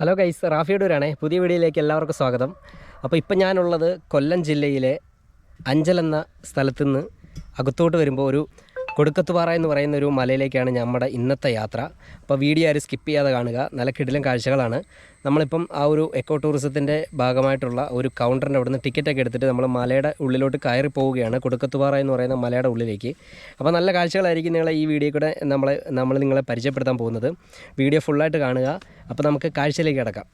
Hello guys റാഫിയടൂരാണേ പുതിയ വീഡിയോയിലേക്ക് എല്ലാവർക്കും സ്വാഗതം. അപ്പോൾ ഇപ്പം ഞാനുള്ളത് കൊല്ലം ജില്ലയിലെ അഞ്ചൽ എന്ന സ്ഥലത്തുനിന്ന് അകത്തോട്ട് വരുമ്പോൾ ഒരു കൊടുക്കത്തുപാറ എന്ന് പറയുന്ന ഒരു മലയിലേക്കാണ് നമ്മുടെ ഇന്നത്തെ യാത്ര. അപ്പോൾ വീഡിയോ ആരും സ്കിപ്പ് ചെയ്യാതെ കാണുക. നല്ല കിടിലം കാഴ്ചകളാണ്. നമ്മളിപ്പം ആ ഒരു എക്കോ ടൂറിസത്തിന്റെ ഭാഗമായിട്ടുള്ള ഒരു കൗണ്ടറിന്റെ അവിടുന്ന് ടിക്കറ്റൊക്കെ എടുത്തിട്ട് നമ്മൾ മലയുടെ ഉള്ളിലോട്ട് കയറി പോവുകയാണ്. കൊടുക്കത്തുപാറ എന്ന് പറയുന്ന മലയുടെ ഉള്ളിലേക്ക്. അപ്പോൾ നല്ല കാഴ്ചകളായിരിക്കും നിങ്ങളെ ഈ വീഡിയോ കൂടെ നമ്മളെ നമ്മൾ നിങ്ങളെ പരിചയപ്പെടുത്താൻ പോകുന്നത്. വീഡിയോ ഫുള്ളായിട്ട് കാണുക. അപ്പോൾ നമുക്ക് കാഴ്ചയിലേക്ക് കിടക്കാം.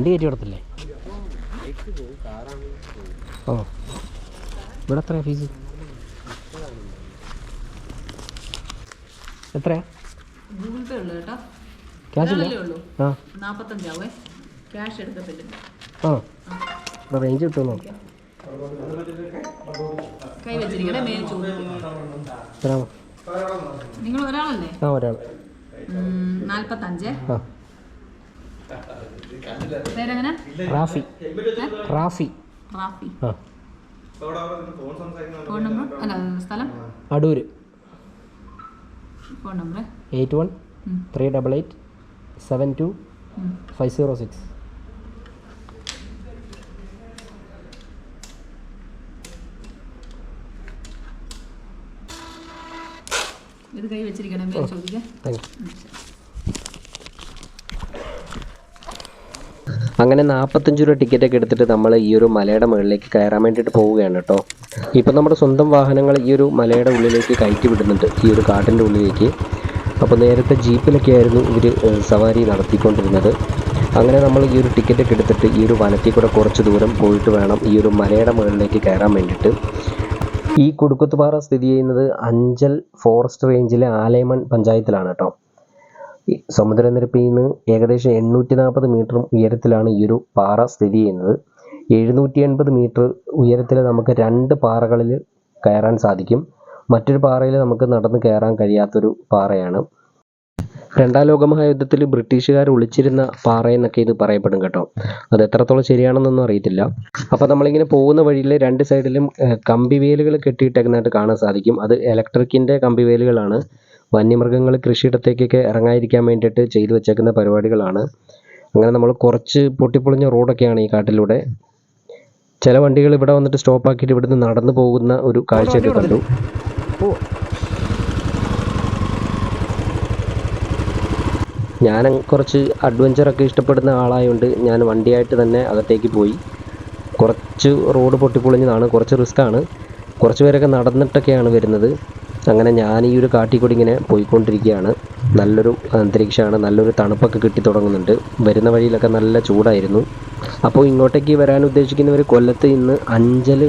വണ്ടി കയറ്റി വിടത്തില്ലേ? ഓ. ഇവിടെ എത്രയാ ഫീസ്? എത്രയാ? ഗൂഗിൾ പേ ഉള്ളു. കേട്ടോ ക്യാഷ് ഇല്ല ആ. നാൽപ്പത്തഞ്ചാവേ ക്യാഷ് എടുക്കത്തില്ല. ആ. ഇവിടെ റേഞ്ച് കിട്ടുമോ കൈ വെച്ചിരിക്കണേ മേൽ ചോദിക്കും. നിങ്ങൾ ഒരാളല്ലേ ആ ഒരാൾ നാൽപ്പത്തഞ്ച് ആ. പേരെങ്ങനെ? റാഫി. റാഫി. റാഫി. Phone number? അല്ല സ്ഥലം? Adoor phone number? Eight one three double eight seven two five zero six. ഇത് കൈ വെച്ചിരിക്കണേ ചോദിക്കാം. അങ്ങനെ നാൽപ്പത്തഞ്ച് രൂപ ടിക്കറ്റൊക്കെ എടുത്തിട്ട് നമ്മൾ ഈ ഒരു മലയുടെ മുകളിലേക്ക് കയറാൻ വേണ്ടിയിട്ട് പോവുകയാണ് കേട്ടോ. ഇപ്പം നമ്മുടെ സ്വന്തം വാഹനങ്ങൾ ഈ ഒരു മലയുടെ ഉള്ളിലേക്ക് കയറ്റി വിടുന്നുണ്ട് ഈ ഒരു കാട്ടിന്റെ ഉള്ളിലേക്ക്. അപ്പോൾ നേരത്തെ ജീപ്പിലൊക്കെ ആയിരുന്നു ഇവർ സവാരി നടത്തിക്കൊണ്ടിരുന്നത്. അങ്ങനെ നമ്മൾ ഈ ഒരു ടിക്കറ്റ് ഒക്കെ എടുത്തിട്ട് ഈ ഒരു വനത്തിൽ കൂടെ കുറച്ച് ദൂരം പോയിട്ട് വേണം ഈ ഒരു മലയുടെ മുകളിലേക്ക് കയറാൻ വേണ്ടിയിട്ട്. ഈ കുടുക്കുത്തുപാറ സ്ഥിതി ചെയ്യുന്നത് അഞ്ചൽ ഫോറസ്റ്റ് റേഞ്ചിലെ ആലേമൺ പഞ്ചായത്തിലാണ് കേട്ടോ. സമുദ്രനിരപ്പിൽ നിന്ന് ഏകദേശം എണ്ണൂറ്റി നാൽപ്പത് മീറ്റർ ഉയരത്തിലാണ് ഈ ഒരു പാറ സ്ഥിതി ചെയ്യുന്നത്. എഴുന്നൂറ്റി എൺപത് മീറ്റർ ഉയരത്തിൽ നമുക്ക് രണ്ട് പാറകളിൽ കയറാൻ സാധിക്കും. മറ്റൊരു പാറയിൽ നമുക്ക് നടന്ന് കയറാൻ കഴിയാത്തൊരു പാറയാണ്. രണ്ടാം ലോക മഹായുദ്ധത്തിൽ ബ്രിട്ടീഷുകാർ ഒളിച്ചിരുന്ന പാറയെന്നൊക്കെ ഇത് പറയപ്പെടും കേട്ടോ. അത് എത്രത്തോളം ശരിയാണെന്നൊന്നും അറിയത്തില്ല. അപ്പോൾ നമ്മളിങ്ങനെ പോകുന്ന വഴിയിൽ രണ്ട് സൈഡിലും കമ്പി കമ്പിവേലുകൾ കെട്ടിയിട്ടേക്കുന്നതായിട്ട് കാണാൻ സാധിക്കും. അത് ഇലക്ട്രിക്കിന്റെ കമ്പിവേലുകളാണ്. വന്യമൃഗങ്ങൾ കൃഷിയിടത്തേക്കൊക്കെ ഇറങ്ങാതിരിക്കാൻ വേണ്ടിയിട്ട് ചെയ്തു വെച്ചേക്കുന്ന പരിപാടികളാണ്. അങ്ങനെ നമ്മൾ കുറച്ച് പൊട്ടിപ്പൊളിഞ്ഞ റോഡൊക്കെയാണ് ഈ കാട്ടിലൂടെ. ചില വണ്ടികൾ ഇവിടെ വന്നിട്ട് സ്റ്റോപ്പ് ആക്കിയിട്ട് ഇവിടുന്ന് നടന്നു പോകുന്ന ഒരു കാഴ്ചയൊക്കെ കണ്ടു. ഞാൻ കുറച്ച് അഡ്വഞ്ചറൊക്കെ ഇഷ്ടപ്പെടുന്ന ആളായതുകൊണ്ട് ഞാൻ വണ്ടിയായിട്ട് തന്നെ അകത്തേക്ക് പോയി. കുറച്ച് റോഡ് പൊട്ടിപ്പൊളിഞ്ഞതാണ് കുറച്ച് റിസ്ക്കാണ് കുറച്ച് പേരൊക്കെ നടന്നിട്ടൊക്കെയാണ് വരുന്നത്. അങ്ങനെ ഞാൻ ഈ ഒരു കാട്ടിക്കൂടി ഇങ്ങനെ പോയിക്കൊണ്ടിരിക്കുകയാണ്. നല്ലൊരു അന്തരീക്ഷമാണ്. നല്ലൊരു തണുപ്പൊക്കെ കിട്ടി തുടങ്ങുന്നുണ്ട്. വരുന്ന വഴിയിലൊക്കെ നല്ല ചൂടായിരുന്നു. അപ്പോൾ ഇങ്ങോട്ടേക്ക് വരാൻ ഉദ്ദേശിക്കുന്നവർ കൊല്ലത്ത് ഇന്ന് അഞ്ചൽ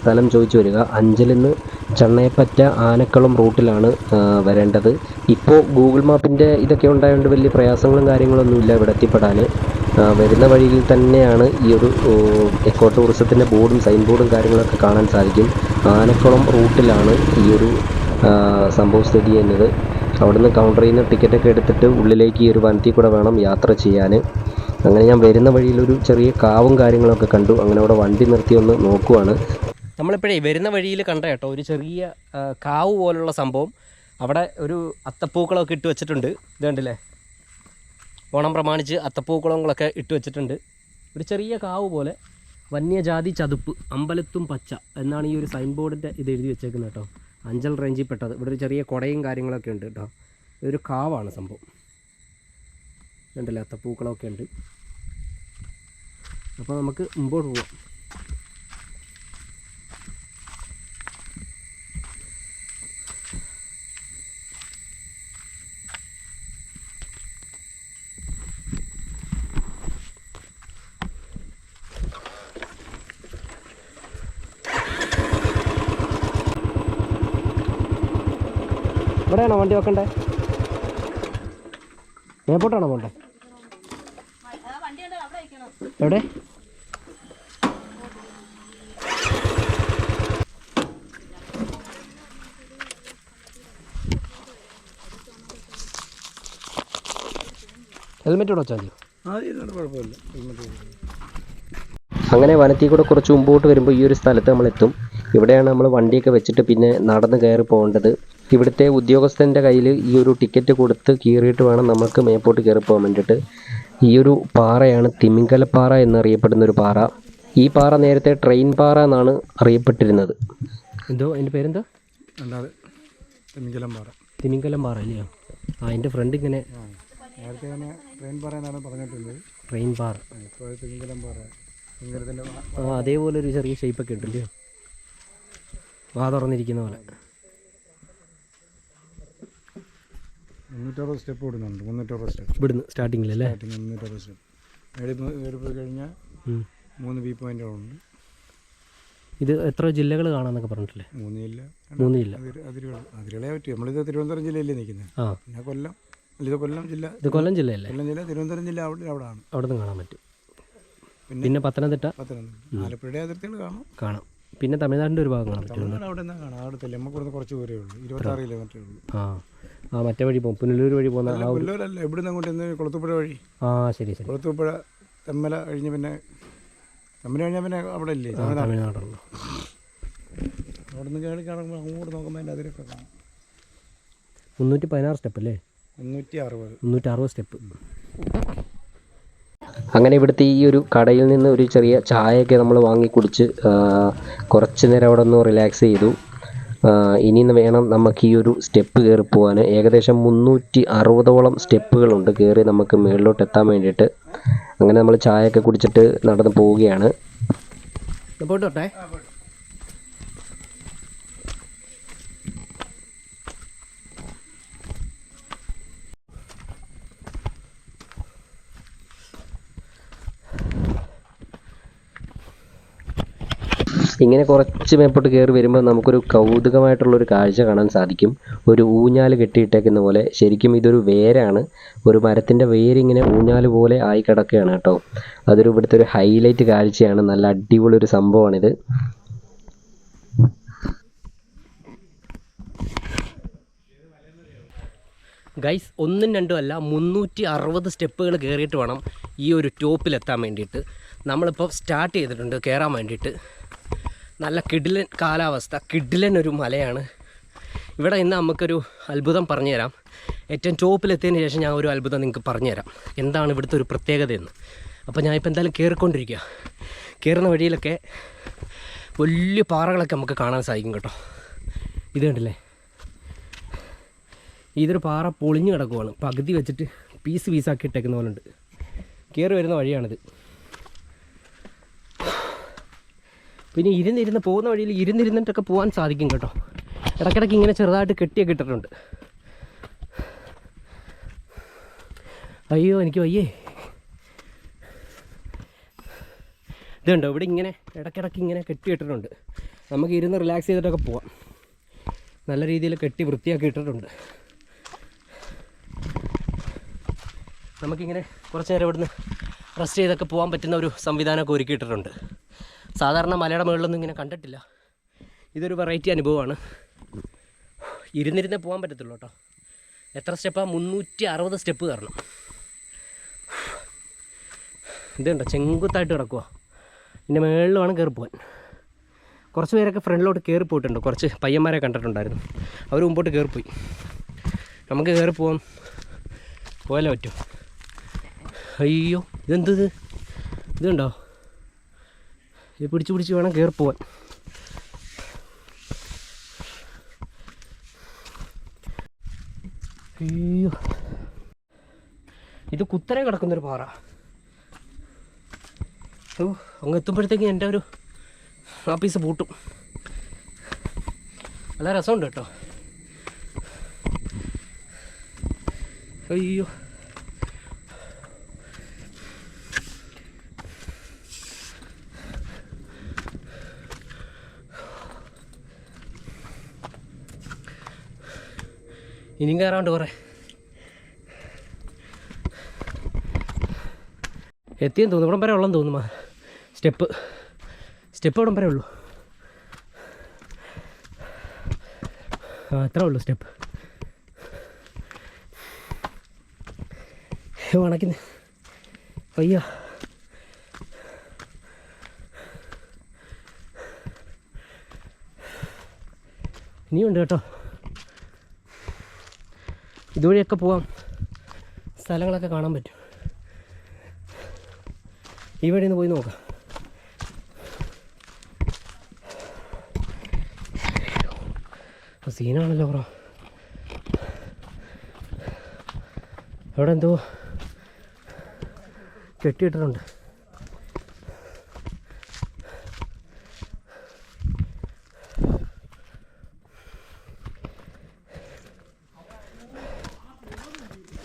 സ്ഥലം ചോദിച്ചു വരിക. അഞ്ചലിൽ നിന്ന് ചെണ്ണയപ്പറ്റ ആനക്കുളം റൂട്ടിലാണ് വരേണ്ടത്. ഇപ്പോൾ ഗൂഗിൾ മാപ്പിന്റെ ഇതൊക്കെ ഉണ്ടായതുകൊണ്ട് വലിയ പ്രയാസങ്ങളും കാര്യങ്ങളൊന്നുമില്ല ഇവിടെ എത്തിപ്പെടാൻ. വരുന്ന വഴിയിൽ തന്നെയാണ് ഈ ഒരു എക്കോ ടൂറിസത്തിന്റെ ബോർഡും സൈൻ ബോർഡും കാര്യങ്ങളൊക്കെ കാണാൻ സാധിക്കും. ആനക്കുളം റൂട്ടിലാണ് ഈ ഒരു സംഭവം സ്ഥിതി ചെയ്യുന്നത് അവിടുന്ന് കൗണ്ടറിൽ നിന്ന് ടിക്കറ്റൊക്കെ എടുത്തിട്ട് ഉള്ളിലേക്ക് ഈ ഒരു വനത്തിൽ കൂടെ വേണം യാത്ര ചെയ്യാൻ അങ്ങനെ ഞാൻ വരുന്ന വഴിയിൽ ഒരു ചെറിയ കാവും കാര്യങ്ങളൊക്കെ കണ്ടു. അങ്ങനെ അവിടെ വണ്ടി നിർത്തി ഒന്ന് നോക്കുവാണ്. നമ്മളിപ്പോഴേ വരുന്ന വഴിയിൽ കണ്ട കേട്ടോ ഒരു ചെറിയ കാവ് പോലുള്ള സംഭവം. അവിടെ ഒരു അത്തപ്പൂക്കളമൊക്കെ ഇട്ട് വെച്ചിട്ടുണ്ട്. ഇത് കണ്ടില്ലേ? ഓണം പ്രമാണിച്ച് അത്തപ്പൂക്കളങ്ങളൊക്കെ ഇട്ട് വെച്ചിട്ടുണ്ട്. ഒരു ചെറിയ കാവ് പോലെ. വന്യജാതി ചതുപ്പ് അമ്പലത്തും പച്ച എന്നാണ് ഈ ഒരു സൈൻ ബോർഡിന്റെ ഇത് എഴുതി വെച്ചേക്കുന്നത് കേട്ടോ. അഞ്ചൽ റേഞ്ചിൽ പെട്ടത്. ഇവിടെ ഒരു ചെറിയ കുടയും കാര്യങ്ങളൊക്കെ ഉണ്ട് കേട്ടോ ഇതൊരു കാവാണ് സംഭവം. ഉണ്ടല്ലേ അത്തപ്പൂക്കളമൊക്കെ ഉണ്ട്. അപ്പോൾ നമുക്ക് മുമ്പോട്ട് പോവാം. എവിടെയാണോ വണ്ടി വെക്കണ്ടേ? എയർപോർട്ടാണോ പോണ്ടേ? എവിടെ? ഹെൽമെറ്റ് ഇവിടെ വെച്ചാൽ അങ്ങനെ വനത്തിൽ കൂടെ കുറച്ച് മുമ്പോട്ട് വരുമ്പോൾ ഈ ഒരു സ്ഥലത്ത് നമ്മൾ എത്തും. ഇവിടെയാണ് നമ്മൾ വണ്ടിയൊക്കെ വെച്ചിട്ട് പിന്നെ നടന്ന് കയറി പോകേണ്ടത്. ഇവിടുത്തെ ഉദ്യോഗസ്ഥന്റെ കയ്യിൽ ഈ ഒരു ടിക്കറ്റ് കൊടുത്ത് കീറിയിട്ട് വേണം നമുക്ക് മേപ്പോട്ട് കയറി പോകാൻ വേണ്ടിയിട്ട്. ഈ ഒരു പാറയാണ് തിമിങ്കലപ്പാറ എന്നറിയപ്പെടുന്ന ഒരു പാറ. ഈ പാറ നേരത്തെ ട്രെയിൻ പാറ എന്നാണ് അറിയപ്പെട്ടിരുന്നത്. എന്തോ? അതിന്റെ പേരെന്താ? അല്ലാതെ തിമിങ്കലം പാറ. തിമിങ്കലം പാറ അല്ലയോ ആ എന്റെ ഫ്രണ്ട് ഇങ്ങനെ നേരത്തെ തന്നെ ട്രെയിൻ പാറ എന്നാണ് പറഞ്ഞിട്ടുള്ളത് ട്രെയിൻ പാറ. ഇപ്പോൾ തെമ്മിക്കലം പാറ. തിമിങ്കലത്തിന്റെ ആ അതേപോലെ ഒരു ചെറിയ ഷേപ്പൊക്കെ ഉണ്ടല്ലോ? വാ തുറന്നിരിക്കുന്ന പോലെ. മുന്നൂറ്ററുപത് സ്റ്റെപ്പ് ഇടുന്നുണ്ട് മുന്നൂറ്ററുപത് സ്റ്റെപ്പ്. ഇവിടുന്ന് സ്റ്റാർട്ടിങ്ങിലല്ലേ? Starting മുന്നൂറ്ററുപത് step. മേടി കയറി പോയി കഴിഞ്ഞാൽ മൂന്ന് വ്യൂ പോയിന്റുകളുണ്ട് ഇത് എത്ര ജില്ലകൾ കാണാമെന്നൊക്കെ പറഞ്ഞിട്ടില്ലേ? മൂന്ന് ജില്ല. മൂന്ന് ജില്ല. അതിര് അതിരുകൾ അതിരുകളെ പറ്റി. നമ്മളിത് തിരുവനന്തപുരം ജില്ലയിലേ നിൽക്കുന്നത്? ആ. പിന്നെ കൊല്ലം. അല്ല, ഇത് കൊല്ലം ജില്ല. ഇത് കൊല്ലം ജില്ലയല്ലേ? കൊല്ലം ജില്ല തിരുവനന്തപുരം ജില്ല അവിടെ അവിടെയാണ്. അവിടെ നിന്ന് കാണാൻ പറ്റും. പിന്നെ പിന്നെ പത്തനംതിട്ട? പത്തനംതിട്ട. ആലപ്പുഴയുടെ അതിർത്തികൾ കാണാം. കാണാം. പിന്നെ തമിഴ്നാടിന്റെ ഒരു ഭാഗം കാണാൻ പറ്റും തമിഴ്നാട് അവിടെ നിന്ന് കാണാം. അവിടെ നമുക്ക് ഇവിടുന്ന് കുറച്ച് ദൂരമേ ഉള്ളൂ. ഇരുപത്താറ് കിലോമീറ്ററേ ഉള്ളൂ. ആ ആ മറ്റേ വഴി പോകും. പുനലൂർ വഴി പോകുന്ന ഇവിടുന്ന് അങ്ങോട്ട് കുളത്തുപ്പുഴ വഴി. ആ ശരി ശരി. കുളത്തുപ്പുഴ തെമ്മല കഴിഞ്ഞ് പിന്നെ തെമ്മല കഴിഞ്ഞാൽ പിന്നെ അവിടെ ഇല്ലേ? തമിഴ്നാട്. തമിഴ്നാടുണ്ട്. അവിടെ നിന്ന് കയറി കാണുമ്പോൾ അങ്ങോട്ട് നോക്കുമ്പോൾ അതിന്റെ അതിരൊക്കെ കാണാം. മുന്നൂറ്റി പതിനാറ് സ്റ്റെപ്പ് അല്ലേ? മുന്നൂറ്റി അറുപത്. മുന്നൂറ്റി അറുപത് സ്റ്റെപ്പ്. അങ്ങനെ ഇവിടുത്തെ ഈ ഒരു കടയിൽ നിന്ന് ഒരു ചെറിയ ചായയൊക്കെ നമ്മൾ വാങ്ങി കുടിച്ച് കുറച്ച് നേരം അവിടെ ഒന്ന് റിലാക്സ് ചെയ്തു. ഇനി വേണം നമുക്ക് ഈ ഒരു സ്റ്റെപ്പ് കയറി പോകാൻ. ഏകദേശം മുന്നൂറ്റി അറുപതോളം സ്റ്റെപ്പുകളുണ്ട് കയറി നമുക്ക് മുകളിലോട്ട് എത്താൻ വേണ്ടിയിട്ട്. അങ്ങനെ നമ്മൾ ചായയൊക്കെ കുടിച്ചിട്ട് നടന്ന് പോവുകയാണ്. പോയിട്ടോട്ടെ ഇങ്ങനെ കുറച്ച് മേപ്പോട്ട് കയറി വരുമ്പോൾ നമുക്കൊരു കൗതുകമായിട്ടുള്ള ഒരു കാഴ്ച കാണാൻ സാധിക്കും. ഒരു ഊഞ്ഞാൽ കെട്ടിയിട്ടേക്കുന്ന പോലെ ശരിക്കും ഇതൊരു വേരാണ്. ഒരു മരത്തിന്റെ വേരിങ്ങനെ ഊഞ്ഞാൽ പോലെ ആയി കിടക്കുകയാണ് കേട്ടോ. അതൊരു ഇവിടുത്തെ ഒരു ഹൈലൈറ്റ് കാഴ്ചയാണ്. നല്ല അടിപൊളി ഒരു സംഭവമാണിത്. ഗൈസ് ഒന്നും രണ്ടും അല്ല മുന്നൂറ്റി അറുപത് സ്റ്റെപ്പുകൾ കയറിയിട്ട് വേണം ഈ ഒരു ടോപ്പിലെത്താൻ വേണ്ടിയിട്ട്. നമ്മളിപ്പോൾ സ്റ്റാർട്ട് ചെയ്തിട്ടുണ്ട് കയറാൻ വേണ്ടിയിട്ട്. നല്ല കിഡിലൻ കാലാവസ്ഥ കിഡിലൻ ഒരു മലയാണ്. ഇവിടെ ഇന്ന് നമുക്കൊരു അത്ഭുതം പറഞ്ഞുതരാം. ഏറ്റവും ടോപ്പിലെത്തിയതിന് ശേഷം ഞാൻ ഒരു അത്ഭുതം നിങ്ങൾക്ക് പറഞ്ഞുതരാം. എന്താണ് ഇവിടുത്തെ ഒരു പ്രത്യേകതയെന്ന്. അപ്പോൾ ഞാൻ ഇപ്പോൾ എന്തായാലും കയറിക്കൊണ്ടിരിക്കുക കയറുന്ന വഴിയിലൊക്കെ വലിയ പാറകളൊക്കെ നമുക്ക് കാണാൻ സാധിക്കും കേട്ടോ. ഇത് കണ്ടില്ലേ? ഇതൊരു പാറ പൊളിഞ്ഞു കിടക്കുവാണ്. പകുതി വെച്ചിട്ട് പീസ് പീസാക്കി ഇട്ടേക്കുന്ന പോലെ ഉണ്ട് കയറി വരുന്ന വഴിയാണിത്. പിന്നെ ഇരുന്നിരുന്ന് പോകുന്ന വഴിയിൽ ഇരുന്നിരുന്നിട്ടൊക്കെ പോകാൻ സാധിക്കും കേട്ടോ. ഇടയ്ക്കിടയ്ക്ക് ഇങ്ങനെ ചെറുതായിട്ട് കെട്ടിയൊക്കെ ഇട്ടിട്ടുണ്ട്. അയ്യോ എനിക്ക് വയ്യേ. ഇതുണ്ടോ ഇവിടെ ഇങ്ങനെ ഇടയ്ക്കിടയ്ക്ക് ഇങ്ങനെ കെട്ടിയിട്ടിട്ടുണ്ട് നമുക്ക് ഇരുന്ന് റിലാക്സ് ചെയ്തിട്ടൊക്കെ പോവാം. നല്ല രീതിയിൽ കെട്ടി വൃത്തിയാക്കി ഇട്ടിട്ടുണ്ട്. നമുക്കിങ്ങനെ കുറച്ച് നേരം ഇവിടുന്ന് റെസ്റ്റ് ചെയ്തൊക്കെ പോകാൻ പറ്റുന്ന ഒരു സംവിധാനമൊക്കെ ഒരുക്കിയിട്ടിട്ടുണ്ട്. സാധാരണ മലയുടെ മുകളിലൊന്നും ഇങ്ങനെ കണ്ടിട്ടില്ല. ഇതൊരു വെറൈറ്റി അനുഭവമാണ്. ഇരുന്നിരുന്നേ പോകാൻ പറ്റത്തുള്ളൂ കേട്ടോ. എത്ര സ്റ്റെപ്പാണ് മുന്നൂറ്റി അറുപത് സ്റ്റെപ്പ് കയറണം. ഇതുണ്ടോ ചെങ്കുത്തായിട്ട് കിടക്കുക പിന്നെ മുകളിൽ വേണം കയറി പോകാൻ കുറച്ച് പേരൊക്കെ ഫ്രണ്ടിലോട്ട് കയറി പോയിട്ടുണ്ട് കുറച്ച് പയ്യന്മാരെ കണ്ടിട്ടുണ്ടായിരുന്നു. അവർ മുമ്പോട്ട് കയറിപ്പോയി. നമുക്ക് കയറി പോകാൻ പോയാലേ പറ്റൂ. അയ്യോ ഇതെന്തത് ഇതുണ്ടോ ഇത് പിടിച്ച് പിടിച്ച് വേണം കയറി പോവാൻ. അയ്യോ. ഇത് കുത്തനെ കിടക്കുന്നൊരു പാറ. ഓ അങ്ങ് എത്തുമ്പോഴത്തേക്ക് എന്റെ ഒരു ആ പീസ് പൂട്ടും. നല്ല രസമുണ്ട് കേട്ടോ. അയ്യോ. ഇനിയും കയറാണ്ട് കുറേ. എത്തിയെന്ന് തോന്നുന്നു. ഇവിടം വരെ ഉള്ളെന്ന് തോന്നുന്നു സ്റ്റെപ്പ് സ്റ്റെപ്പ് ഇവിടം വരെ ഉള്ളൂ. ആ അത്ര ഉള്ളൂ സ്റ്റെപ്പ് ഉണക്കുന്നു അയ്യ. ഇനിയുണ്ട് കേട്ടോ. ഇതുവഴിയൊക്കെ പോവാം. സ്ഥലങ്ങളൊക്കെ കാണാൻ പറ്റും. ഈ വഴി പോയി നോക്കാം. സീനാണല്ലോ ബ്രോ. അവിടെ എന്തോ കെട്ടിയിട്ടിട്ടുണ്ട്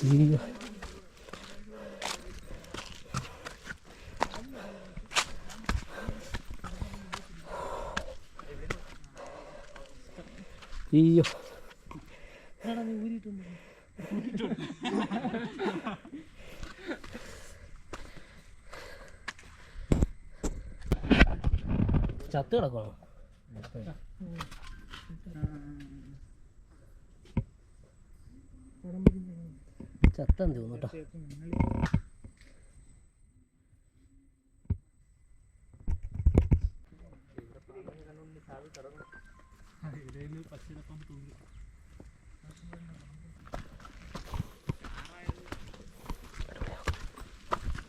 ഈ അയ്യോ ചത്ത് കിടക്കണോ ചത്തെന്ന് തോന്നുന്നു കേട്ടോ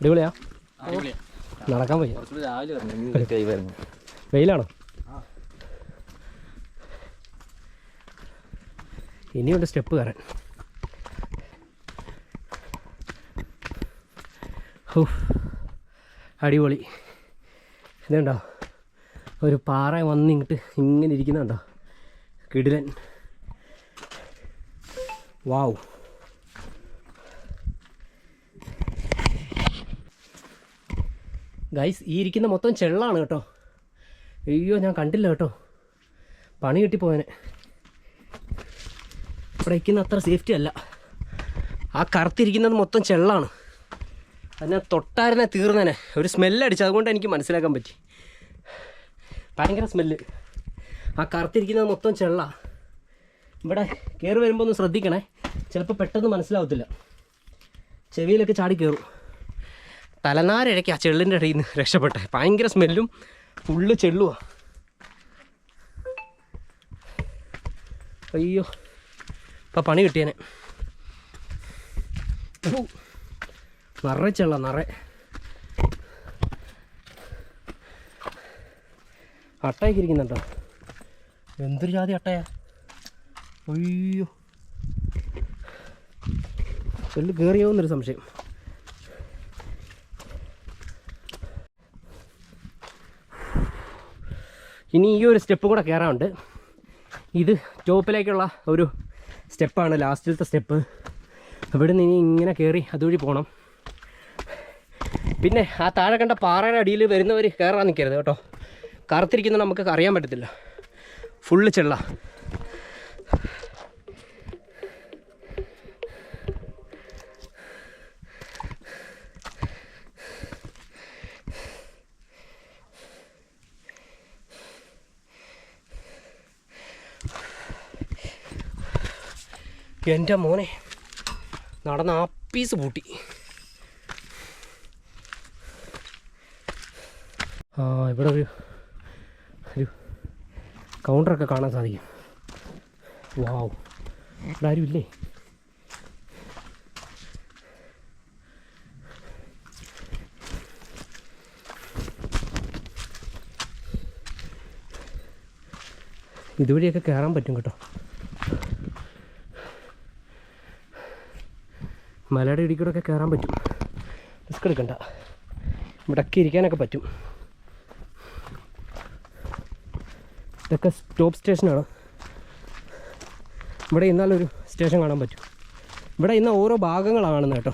അടിപൊളിയാ? നടക്കാൻ പോയി വെയിലാണോ. ഇനിയുണ്ട് സ്റ്റെപ്പ് കയറാൻ. ഹോ അടിപൊളി. ഇതുണ്ടോ ഒരു പാറ വന്ന് ഇങ്ങോട്ട് ഇങ്ങനെ ഇരിക്കുന്നുണ്ടോ കിടിലൻ. വാവ്. ഗൈസ് ഈ ഇരിക്കുന്ന മൊത്തം ചെള്ളാണ് കേട്ടോ. അയ്യോ ഞാൻ കണ്ടില്ല കേട്ടോ. പണി കിട്ടിപ്പോയനെ ഇവിടെ ഇരിക്കുന്ന അത്ര സേഫ്റ്റി അല്ല. ആ കറുത്തിരിക്കുന്നത് മൊത്തം ചെള്ളാണ്. അതിനെ തൊട്ടാരനെ തീർന്നനെ. ഒരു സ്മെല്ലടിച്ചു അതുകൊണ്ട് എനിക്ക് മനസ്സിലാക്കാൻ പറ്റി. ഭയങ്കര സ്മെല്ല് ആ കറുത്തിരിക്കുന്നത് മൊത്തം ചെള്ള. ഇവിടെ കയറി വരുമ്പോൾ ഒന്ന് ശ്രദ്ധിക്കണേ. ചിലപ്പോൾ പെട്ടെന്ന് മനസ്സിലാവത്തില്ല. ചെവിയിലൊക്കെ ചാടി കയറും തലനാരിഴയ്ക്ക് ആ ചെള്ളിന്റെ ഇടയിൽ നിന്ന് രക്ഷപ്പെട്ടെ. ഭയങ്കര സ്മെല്ലും ഫുള്ള് ചെള്ളുവാ. അയ്യോ ഇപ്പം പണി കിട്ടിയനെ. നിറച്ചുള്ള ചെള്ള നിറയെ. അട്ടയൊക്കെ ഇരിക്കുന്നുണ്ടോ? എന്തൊരു ജാതി അട്ടയാ? അയ്യോ. ചെല്ല് കയറിയോന്നൊരു സംശയം. ഇനി ഈ ഒരു സ്റ്റെപ്പ് കൂടെ കയറാനുണ്ട് ഇത് ടോപ്പിലേക്കുള്ള ഒരു സ്റ്റെപ്പാണ് ലാസ്റ്റിലത്തെ സ്റ്റെപ്പ്. അവിടെ നിന്ന് ഇനി ഇങ്ങനെ കയറി അതുവഴി പോകണം പിന്നെ ആ താഴെ കണ്ട പാറയുടെ അടിയിൽ വരുന്നവർ കയറാൻ നിൽക്കരുത് കേട്ടോ. കറുത്തിരിക്കുന്ന നമുക്ക് അറിയാൻ പറ്റത്തില്ല. ഫുള്ള് ചെള്ള. എന്റെ മോനെ നടന്ന ആ പീസ് പൂട്ടി. ആ ഇവിടെ ഒരു ഒരു കൗണ്ടറൊക്കെ കാണാൻ സാധിക്കും. വാവ് ഇവിടെ ആരും ഇല്ലേ? ഇതുവഴിയൊക്കെ കയറാൻ പറ്റും കേട്ടോ. മലയുടെ ഇടിക്കൂടൊക്കെ കയറാൻ പറ്റും. റിസ്ക് എടുക്കണ്ട. മുടക്കി ഇരിക്കാനൊക്കെ പറ്റും. ഇതൊക്കെ സ്റ്റോപ്പ് സ്റ്റേഷനാണ് ഇവിടെ ഇന്നാലൊരു സ്റ്റേഷൻ കാണാൻ പറ്റും. ഇവിടെ ഇന്ന് ഓരോ ഭാഗങ്ങളാണ് കേട്ടോ.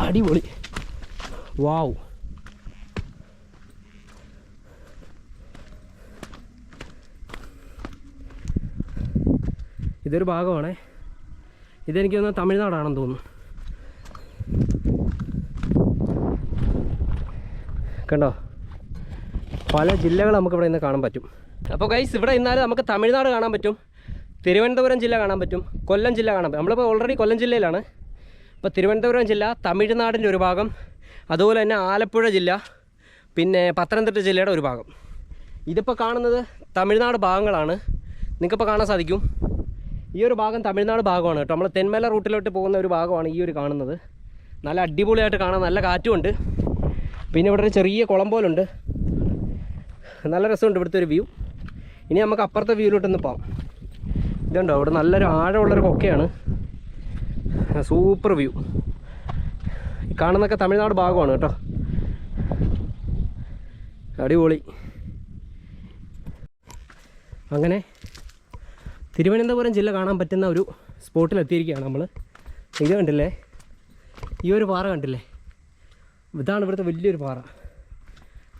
അടിപൊളി. വാവ് ഇതൊരു ഭാഗമാണ്. ഇതെനിക്ക് തോന്നുന്നു തമിഴ്നാടാണെന്ന് തോന്നുന്നു. കണ്ടോ? പല ജില്ലകൾ നമുക്ക് ഇവിടെ ഇന്ന് കാണാൻ പറ്റും. അപ്പോൾ ഗൈസ് ഇവിടെ ഇന്നാൽ നമുക്ക് തമിഴ്നാട് കാണാൻ പറ്റും. തിരുവനന്തപുരം ജില്ല കാണാൻ പറ്റും. കൊല്ലം ജില്ല കാണാൻ പറ്റും. നമ്മളിപ്പോൾ ഓൾറെഡി കൊല്ലം ജില്ലയിലാണ്. ഇപ്പോൾ തിരുവനന്തപുരം ജില്ല തമിഴ്നാടിന്റെ ഒരു ഭാഗം അതുപോലെ തന്നെ ആലപ്പുഴ ജില്ല പിന്നെ പത്തനംതിട്ട ജില്ലയുടെ ഒരു ഭാഗം. ഇതിപ്പോൾ കാണുന്നത് തമിഴ്നാട് ഭാഗങ്ങളാണ്. നിങ്ങൾക്കിപ്പോൾ കാണാൻ സാധിക്കും. ഈ ഒരു ഭാഗം തമിഴ്നാട് ഭാഗമാണ് കേട്ടോ. നമ്മൾ തെന്മല റൂട്ടിലോട്ട് പോകുന്ന ഒരു ഭാഗമാണ് ഈ ഒരു കാണുന്നത്. നല്ല അടിപൊളിയായിട്ട് കാണാൻ നല്ല കാറ്റുമുണ്ട്. പിന്നെ ഇവിടെ ഒരു ചെറിയ കുളം പോലുണ്ട്. നല്ല രസമുണ്ട് ഇവിടുത്തെ ഒരു വ്യൂ ഇനി നമുക്ക് അപ്പുറത്തെ വ്യൂയിലോട്ടൊന്ന് പോകാം ഇതുണ്ടോ? ഇവിടെ നല്ലൊരു ആഴമുള്ളൊരു കൊക്കയാണ്. സൂപ്പർ വ്യൂ കാണുന്നൊക്കെ തമിഴ്നാട് ഭാഗമാണ് കേട്ടോ. അടിപൊളി. അങ്ങനെ തിരുവനന്തപുരം ജില്ല കാണാൻ പറ്റുന്ന ഒരു സ്പോട്ടിലെത്തിയിരിക്കുകയാണ് നമ്മൾ ഇത് കണ്ടില്ലേ? ഈ ഒരു പാറ കണ്ടില്ലേ? ഇതാണ് ഇവിടുത്തെ വലിയൊരു പാറ.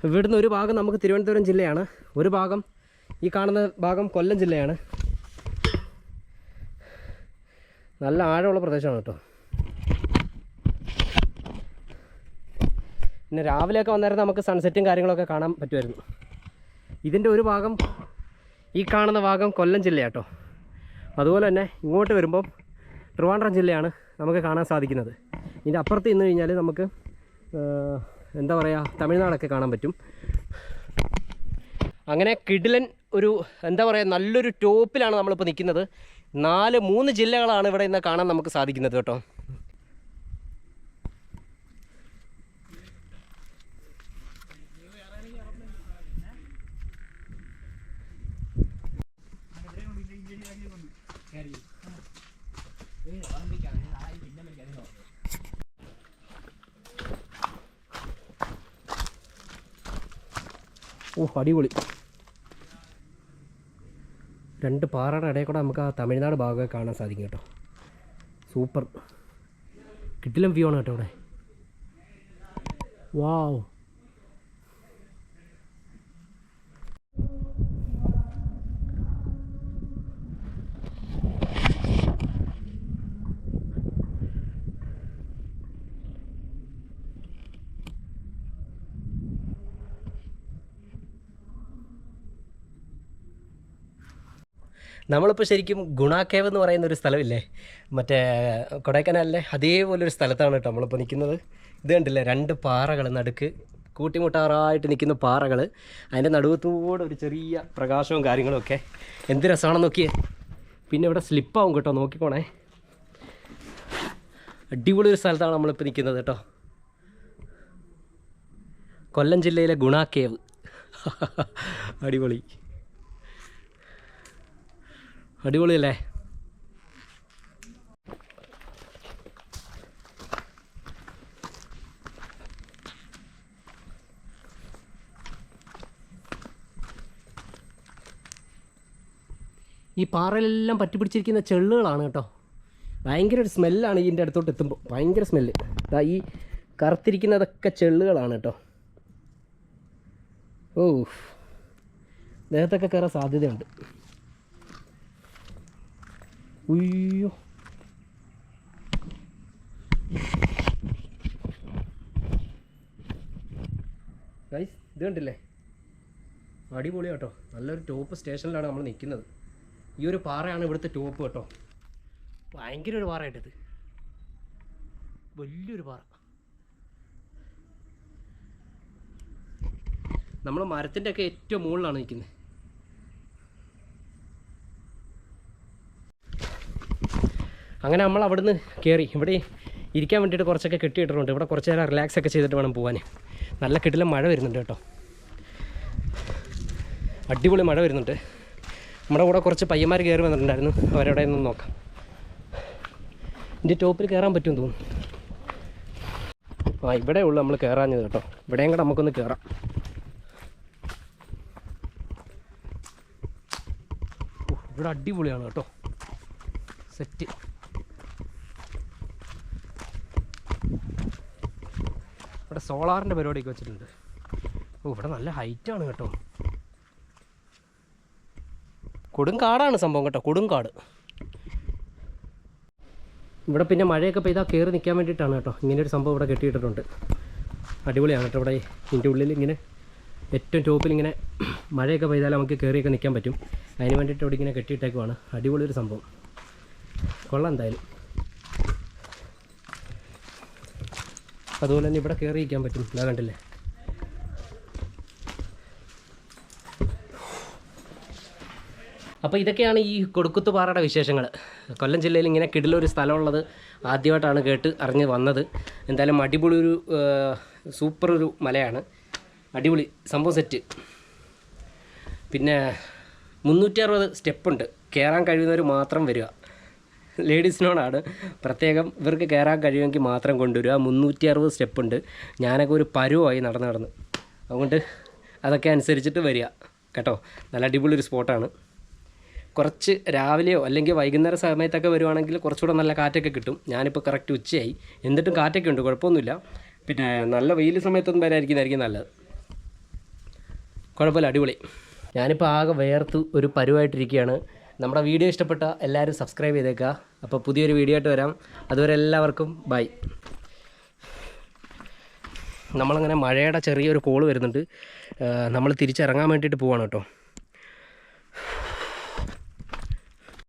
ഇവിടുന്ന് ഒരു ഭാഗം നമുക്ക് തിരുവനന്തപുരം ജില്ലയാണ്. ഒരു ഭാഗം ഈ കാണുന്ന ഭാഗം കൊല്ലം ജില്ലയാണ്. നല്ല ആഴമുള്ള പ്രദേശമാണ് കേട്ടോ. പിന്നെ രാവിലെയൊക്കെ വന്നേരം നമുക്ക് സൺസെറ്റും കാര്യങ്ങളൊക്കെ കാണാൻ പറ്റുമായിരുന്നു. ഇതിന്റെ ഒരു ഭാഗം ഈ കാണുന്ന ഭാഗം കൊല്ലം ജില്ലയാട്ടോ. അതുപോലെ തന്നെ ഇങ്ങോട്ട് വരുമ്പം ട്രിവാൻഡ്രം ജില്ലയാണ് നമുക്ക് കാണാൻ സാധിക്കുന്നത്. ഇതിന്റെ അപ്പുറത്ത് നിന്ന് കഴിഞ്ഞാൽ നമുക്ക് എന്താ പറയുക തമിഴ്നാടൊക്കെ കാണാൻ പറ്റും. അങ്ങനെ കിടിലൻ ഒരു എന്താ പറയുക നല്ലൊരു ടോപ്പിലാണ് നമ്മളിപ്പോൾ നിൽക്കുന്നത്. നാല് മൂന്ന് ജില്ലകളാണ് ഇവിടെ ഇന്ന് കാണാൻ നമുക്ക് സാധിക്കുന്നത് കേട്ടോ. ഓ അടിപൊളി. രണ്ട് പാറയുടെ ഇടയിൽ കൂടെ നമുക്ക് ആ തമിഴ്നാട് ഭാഗമൊക്കെ കാണാൻ സാധിക്കും കേട്ടോ. സൂപ്പർ. കിട്ടിലും വ്യൂ ആണ് കേട്ടോ ഇവിടെ. വാവ് നമ്മളിപ്പോൾ ശരിക്കും ഗുണാക്കേവ് എന്ന് പറയുന്ന ഒരു സ്ഥലമില്ലേ? മറ്റേ കൊടൈക്കനാലിലെ അതേപോലെ ഒരു സ്ഥലത്താണ് കേട്ടോ നമ്മളിപ്പോൾ നിൽക്കുന്നത് ഇത് കണ്ടില്ലേ? രണ്ട് പാറകൾ നടുക്ക് കൂട്ടിമുട്ടാറായിട്ട് നിൽക്കുന്ന പാറകൾ അതിന്റെ നടുവത്തോടെ ഒരു ചെറിയ പ്രകാശവും കാര്യങ്ങളും ഒക്കെ. എന്ത് രസമാണെന്ന് നോക്കിയേ. പിന്നെ ഇവിടെ സ്ലിപ്പാവും കേട്ടോ നോക്കിക്കോണേ. അടിപൊളി ഒരു സ്ഥലത്താണ് നമ്മളിപ്പോൾ നിൽക്കുന്നത് കേട്ടോ കൊല്ലം ജില്ലയിലെ ഗുണ കേവ്. അടിപൊളി. അടിപൊളിയല്ലേ? ഈ പാറയിലെല്ലാം പറ്റി പിടിച്ചിരിക്കുന്ന ചെള്ളുകളാണ് കേട്ടോ. ഭയങ്കര ഒരു സ്മെല്ലാണ് ഇതിന്റെ അടുത്തോട്ട് എത്തുമ്പോൾ ഭയങ്കര സ്മെല്ല്. ദാ ഈ കറുത്തിരിക്കുന്നതൊക്കെ ചെള്ളുകളാണ് കേട്ടോ. ഓ ദേഹത്തൊക്കെ കയറാൻ സാധ്യതയുണ്ട്. ഉയ്യോ ഗൈസ് ഇത് കണ്ടില്ലേ? അടിപൊളി കേട്ടോ. നല്ലൊരു ടോപ്പ് സ്റ്റേഷനിലാണ് നമ്മൾ നിൽക്കുന്നത് ഈ ഒരു പാറയാണ് ഇവിടുത്തെ ടോപ്പ് കേട്ടോ. ഭയങ്കര ഒരു പാറയായിട്ടത് വലിയൊരു പാറ. നമ്മൾ മരത്തിന്റെ ഒക്കെ ഏറ്റവും മുകളിലാണ് നിൽക്കുന്നത്. അങ്ങനെ നമ്മൾ അവിടുന്ന് കയറി ഇവിടെ ഇരിക്കാൻ വേണ്ടിയിട്ട് കുറച്ചൊക്കെ കെട്ടിയിട്ടുണ്ട് ഇവിടെ കുറച്ച് നേരം റിലാക്സ് ഒക്കെ ചെയ്തിട്ട് വേണം പോകാൻ നല്ല കെട്ടിലും മഴ വരുന്നുണ്ട് കേട്ടോ. അടിപൊളി മഴ വരുന്നുണ്ട്. നമ്മുടെ കൂടെ കുറച്ച് പയ്യന്മാർ കയറി വന്നിട്ടുണ്ടായിരുന്നു. അവരവിടെ നിന്ന് നോക്കാം. ഇതിന്റെ ടോപ്പിൽ കയറാൻ പറ്റുമെന്ന് തോന്നുന്നു. ആ ഇവിടെ ഉള്ളു നമ്മൾ കയറാഞ്ഞത് കേട്ടോ. ഇവിടെയും കൂടെ നമുക്കൊന്ന് കയറാം ഇവിടെ അടിപൊളിയാണ് കേട്ടോ. സെറ്റ് സോളാറിന്റെ പരിപാടിയൊക്കെ വെച്ചിട്ടുണ്ട്. ഓ ഇവിടെ നല്ല ഹൈറ്റാണ് കേട്ടോ. കൊടുങ്കാടാണ് സംഭവം കേട്ടോ കൊടുങ്കാട് ഇവിടെ പിന്നെ മഴയൊക്കെ പെയ്താൽ കയറി നിൽക്കാൻ വേണ്ടിയിട്ടാണ് കേട്ടോ. ഇങ്ങനെ ഒരു സംഭവം ഇവിടെ കെട്ടിയിട്ടിട്ടുണ്ട്. അടിപൊളിയാണ് കേട്ടോ ഇവിടെ. ഇതിന്റെ ഉള്ളിൽ ഇങ്ങനെ ഏറ്റവും ടോപ്പിൽ ഇങ്ങനെ മഴയൊക്കെ പെയ്താൽ നമുക്ക് കയറിയൊക്കെ നിൽക്കാൻ പറ്റും. അതിന് വേണ്ടിയിട്ട് ഇവിടെ ഇങ്ങനെ കെട്ടിയിട്ടേക്കുവാണ്. അടിപൊളിയൊരു സംഭവം. കൊള്ളാം എന്തായാലും. അതുപോലെ തന്നെ ഇവിടെ കയറി ഇരിക്കാൻ പറ്റും. ഇതാ കണ്ടില്ലേ? അപ്പോൾ ഇതൊക്കെയാണ് ഈ കൊടുക്കുത്തുപാറയുടെ വിശേഷങ്ങൾ കൊല്ലം ജില്ലയിൽ ഇങ്ങനെ കിടിലൊരു സ്ഥലമുള്ളത് ആദ്യമായിട്ടാണ് കേട്ട് അറിഞ്ഞ് വന്നത്. എന്തായാലും അടിപൊളി ഒരു സൂപ്പർ ഒരു മലയാണ്. അടിപൊളി സംഭവം സെറ്റ് പിന്നെ മുന്നൂറ്റി അറുപത് സ്റ്റെപ്പുണ്ട്. കയറാൻ കഴിയുന്നവർ മാത്രം വരിക. ലേഡീസിനോടാണ്. പ്രത്യേകം ഇവർക്ക് കയറാൻ കഴിയുമെങ്കിൽ മാത്രം കൊണ്ടുവരിക. മുന്നൂറ്റി അറുപത് സ്റ്റെപ്പുണ്ട് ഞാനൊക്കെ ഒരു പരുവായി നടന്ന് നടന്ന്. അതുകൊണ്ട് അതൊക്കെ അനുസരിച്ചിട്ട് വരിക. കേട്ടോ? നല്ല അടിപൊളി ഒരു സ്പോട്ടാണ്. കുറച്ച് രാവിലെയോ അല്ലെങ്കിൽ വൈകുന്നേര സമയത്തൊക്കെ വരുവാണെങ്കിൽ കുറച്ചുകൂടെ നല്ല കാറ്റൊക്കെ കിട്ടും. ഞാനിപ്പോൾ കറക്റ്റ് ഉച്ചയായി. എന്നിട്ടും കാറ്റൊക്കെ ഉണ്ട്. കുഴപ്പമൊന്നുമില്ല. പിന്നെ നല്ല വെയിൽ സമയത്തൊന്നും വരായിരിക്കുന്നതായിരിക്കും നല്ലത്. കുഴപ്പമില്ല. അടിപൊളി. ഞാനിപ്പോൾ ആകെ വേർത്ത് ഒരു പരുവായിട്ടിരിക്കുകയാണ്. നമ്മുടെ വീഡിയോ ഇഷ്ടപ്പെട്ട എല്ലാവരും സബ്സ്ക്രൈബ് ചെയ്തേക്കുക. അപ്പോൾ പുതിയൊരു വീഡിയോ ആയിട്ട് വരാം. അതുവരെ എല്ലാവർക്കും ബൈ നമ്മളങ്ങനെ മഴയുടെ ചെറിയൊരു കോൾ വരുന്നുണ്ട്. നമ്മൾ തിരിച്ചിറങ്ങാൻ വേണ്ടിയിട്ട് പോവാണ് കേട്ടോ.